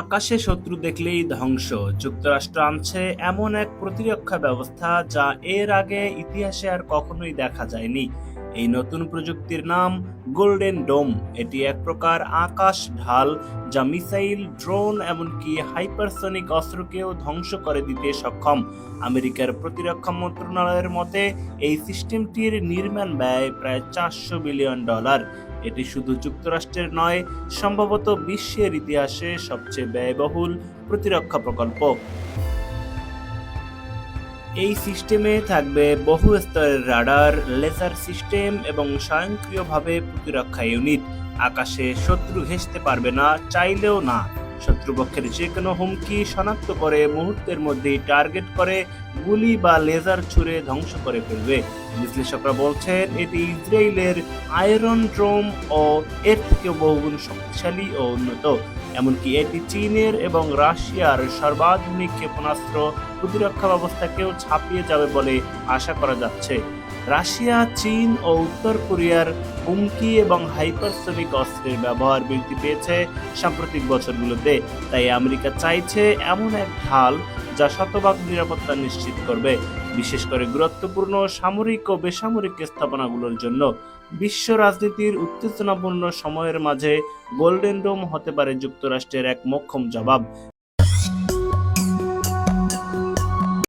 আকাশে শত্রু দেখলেই ধ্বংস। যুক্তরাষ্ট্র আনছে এমন এক প্রতিরক্ষা ব্যবস্থা যা এর আগে ইতিহাসে আর কখনোই দেখা যায়নি। এই নতুন প্রযুক্তির নাম গোল্ডেন ডোম এটি এক প্রকার আকাশ ঢাল যা মিসাইল, ড্রোন এমনকি হাইপারসনিক অস্ত্রকেও ধ্বংস করে দিতে সক্ষম। আমেরিকার প্রতিরক্ষা মন্ত্রণালয়ের মতে, এই সিস্টেমটির নির্মাণ ব্যয় প্রায় চারশো বিলিয়ন ডলার। এটি শুধু যুক্তরাষ্ট্রের নয়, সম্ভবত বিশ্বের ইতিহাসে সবচেয়ে ব্যয়বহুল প্রতিরক্ষা প্রকল্প। এই সিস্টেমে থাকবে বহু স্তরের রাডার, লেজার সিস্টেম এবং স্বয়ংক্রিয়ভাবে প্রতিরক্ষা ইউনিট। আকাশে শত্রু ঘেঁষতে পারবে না, চাইলেও না। শত্রুপক্ষের যে কোনো হুমকি শনাক্ত করে মুহূর্তের মধ্যেই টার্গেট করে, গুলি বা লেজার ছুড়ে ধ্বংস করে ফেলবে। বিশ্লেষকরা বলছেন, এটি ইসরায়েলের আয়রন ড্রোম ও এর থেকেও বহুগুণ শক্তিশালী ও উন্নত। এমনকি এটি চীনের এবং রাশিয়ার সর্বাধুনিক ক্ষেপণাস্ত্র প্রতিরক্ষা ব্যবস্থাকেও ছাপিয়ে যাবে বলে আশা করা যাচ্ছে। রাশিয়া, চীন ও উত্তর কোরিয়ার হুমকি এবং হাইপারসনিক অস্ত্রের ব্যবহার বৃদ্ধি পেয়েছে সাম্প্রতিক বছরগুলোতে। তাই আমেরিকা চাইছে এমন এক ঢাল যা শতভাগ নিরাপত্তা নিশ্চিত করবে। বিশেষ করে গুরুত্বপূর্ণ সামরিক ও বেসামরিক স্থাপনাগুলোর জন্য বিশ্ব রাজনীতির উত্তেজনাপূর্ণ সময়ের মাঝে গোল্ডেন ডোম হতে পারে যুক্তরাষ্ট্রের এক মোক্ষম জবাব।